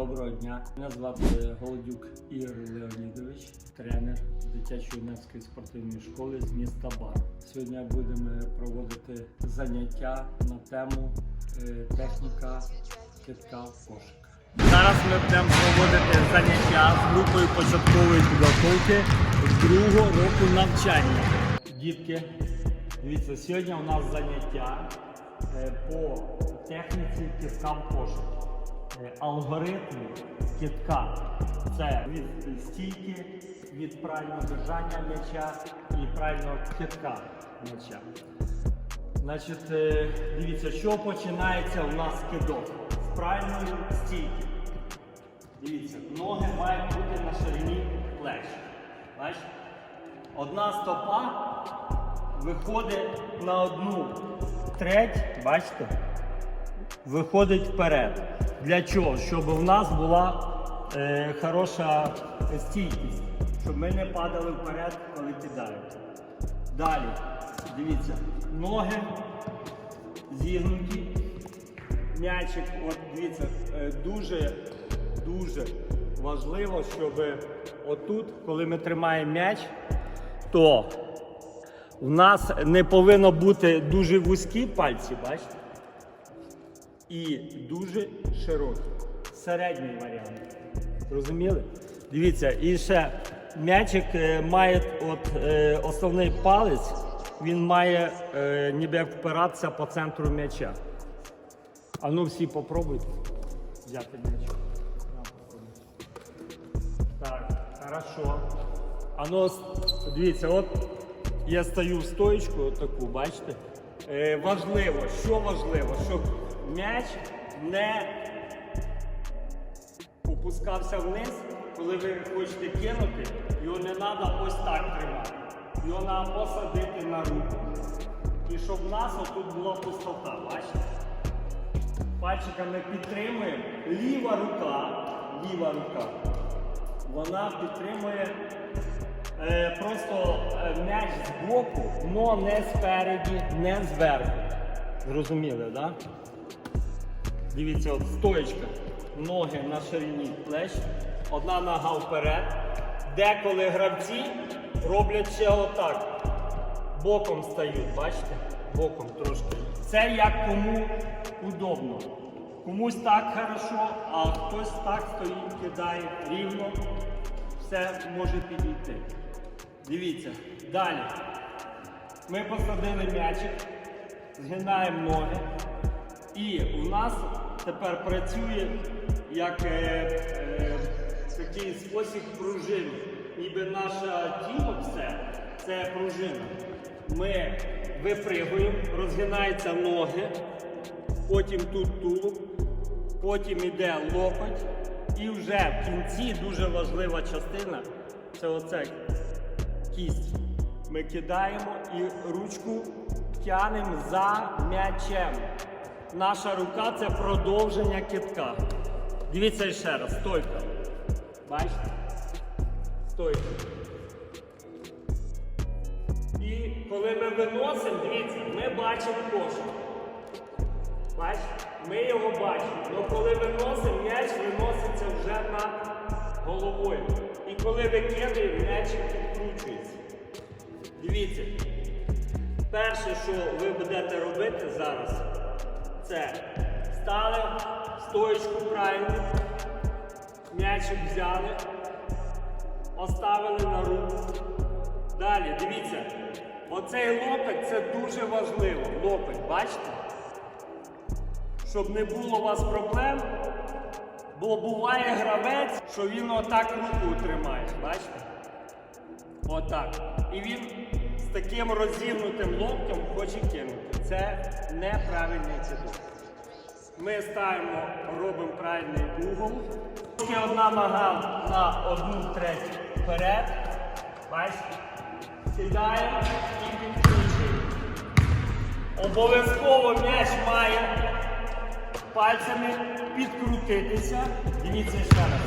Доброго дня. Мене звати Голодюк Ігор Леонідович, тренер дитячо-юнацької спортивної школи з міста Бар. Сьогодні будемо проводити заняття на тему е, техніка китка в кошик. Зараз ми будемо проводити заняття з групою початкової підготовки другого року навчання. Дітки, дивіться, сьогодні у нас заняття е, по техніці китка в кошик. Алгоритм китка це від стійки, від правильного держання м'яча і правильного китка м'яча. Значить, е, дивіться, що починається у нас кидок з правильної стійки. Дивіться, ноги мають бути на ширині плеч. Бачите? Одна стопа виходить на одну треть, бачите? Виходить вперед. Для чого? Щоб у нас була е, хороша стійкість, щоб ми не падали вперед, коли кидаємо. Далі, дивіться, ноги зігнуті. М'ячик, от дивіться, е, дуже дуже важливо, щоб отут, коли ми тримаємо м'яч, то в нас не повинно бути дуже вузькі пальці, бачите? І дуже широкі. Середній варіант. Розуміли? Дивіться, і ще м'ячик е, має от, е, основний палець, він має е, ніби впиратися по центру м'яча. А ну всі попробуйте взяти м'яч. Так, хорошо. А ну, дивіться, от я стою в стоїчку таку, бачите? Е, важливо, що важливо, щоб м'яч не опускався вниз, коли ви хочете кинути, його не треба ось так тримати. Його треба посадити на руку. І щоб в нас отут була пустота, бачите? Пальчиками підтримуємо. Ліва рука, ліва рука, вона підтримує е, просто е, м'яч з боку, но не спереді, не зверху. Зрозуміли, так? Да? Дивіться, от стоечка. Ноги на ширині плеч, одна нога вперед. Деколи гравці роблять ще отак. Боком стають, бачите? Боком трошки. Це як кому удобно. Комусь так хорошо, а хтось так стоїть, кидає рівно. Все може підійти. Дивіться. Далі. Ми посадили м'ячик, згинаємо ноги. І у нас тепер працює як е, е, такий спосіб пружини. Ніби наше тіло все це пружина. Ми випригуємо, розгинаються ноги, потім тут тулуб, потім йде локоть. І вже в кінці дуже важлива частина це оце кість. Ми кидаємо і ручку тянемо за м'ячем. Наша рука це продовження китка. Дивіться ще раз, стойка. Бачите? Стойка. І коли ми виносимо, дивіться, ми бачимо кошик. Бачите? Ми його бачимо. Але коли виносимо, м'яч виноситься вже над головою. І коли ви кидаємо, м'яч підкручується. Дивіться. Перше, що ви будете робити зараз, це стали в стоечку правильно, м'ячик взяли, поставили на руку. Далі, дивіться, оцей локоть це дуже важливо. Локоть, бачите? Щоб не було у вас проблем, бо буває гравець, що він отак руку тримає, бачите? Отак. І він з таким розігнутим локтем хоче кинути. Це неправильний кидок. Ми ставимо, робимо правильний угол. Тільки одна нога на одну третю вперед. Бачите? Кидаємо і підкручуємо. Обов'язково м'яч має пальцями підкрутитися. Дивіться ще раз.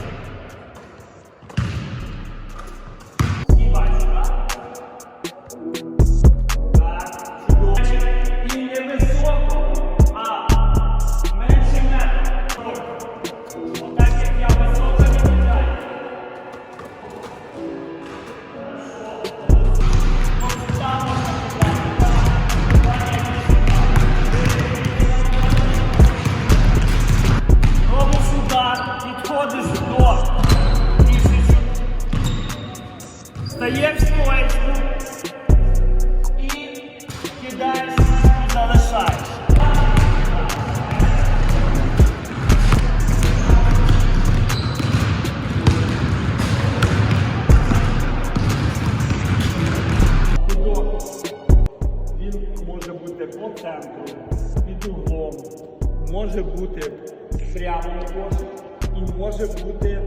Прямо в кошик і може бути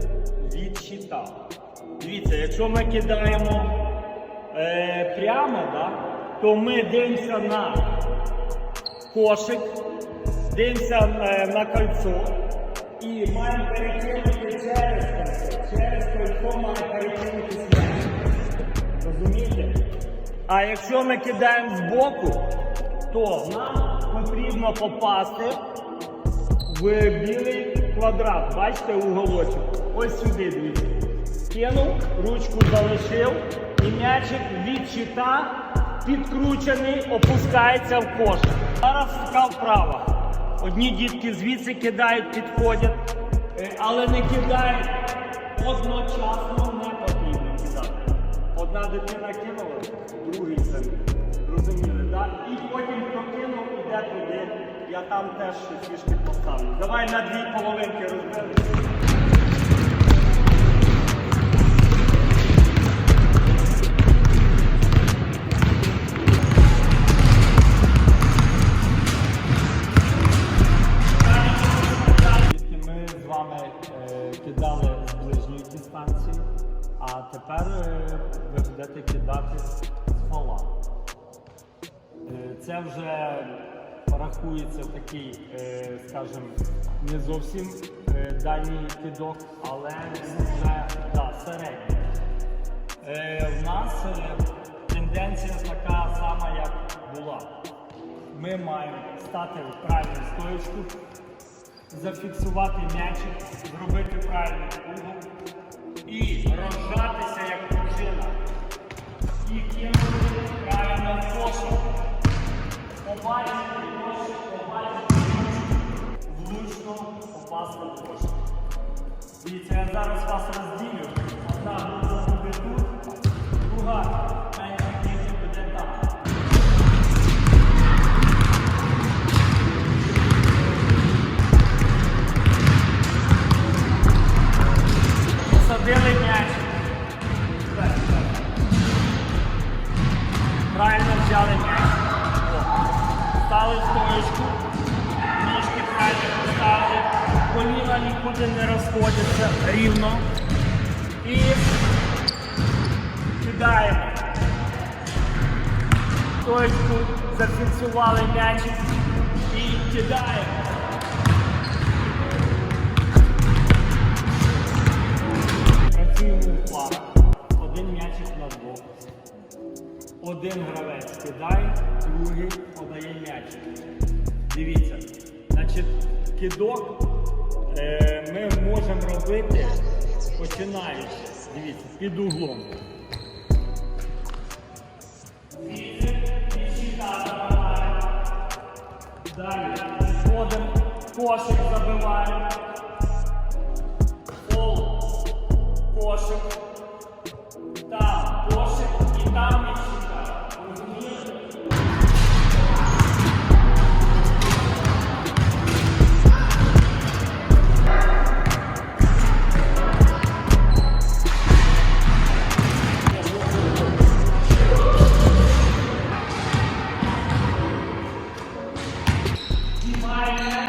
від щита. Дивіться, якщо ми кидаємо е, прямо, да, то ми дивимося на кошик, дивимося е, на кольцо і маємо перекинути через кольцо. Через кольцо маємо перекинути м'яч. Розумієте? А якщо ми кидаємо збоку, то нам потрібно попасти в білий квадрат. Бачите уголочок? Ось сюди дивіться. Кинув, ручку залишив, і м'ячик від щита підкручений, опускається в кошик. Зараз така вправа. Одні дітки звідси кидають, підходять, е, але не кидають одночасно не потрібно кидати. Одна дитина кинула, другий самі. Розуміли, так? І потім хто кинув, іде туди. Я там теж фішки поставлю. Давай на дві половинки розберемо. Е, кидали з ближньої дистанції, а тепер е, ви будете кидати з фола. Е, Це вже рахується такий, е, скажімо, не зовсім е, дальній кидок, але вже да, середній. Е, У нас тенденція така сама, як була. Ми маємо стати в правильну стоечку, зафіксувати м'ячик, зробити правильний угол і розжатися як пружина. І кинути правильно в кошик. Побачити Дивіться, я зараз вас розділю. Одна група буде тут, друга буде там. Посадили м'яч. Правильно взяли м'яч. Стали в стоечку. Ніжки правильно поставили. Нікуди не розходяться рівно. І кидаємо. Стоечку зафіксували м'ячик і кидаємо. Працюємо в парах. Один м'ячик на двох. Один гравець кидає, другий подає м'ячик. Дивіться, значить, кидок ми можемо робити починаючи. Дивіться, під углом. Далі сходимо, кошик забиваємо. Пол, кошик, Pai,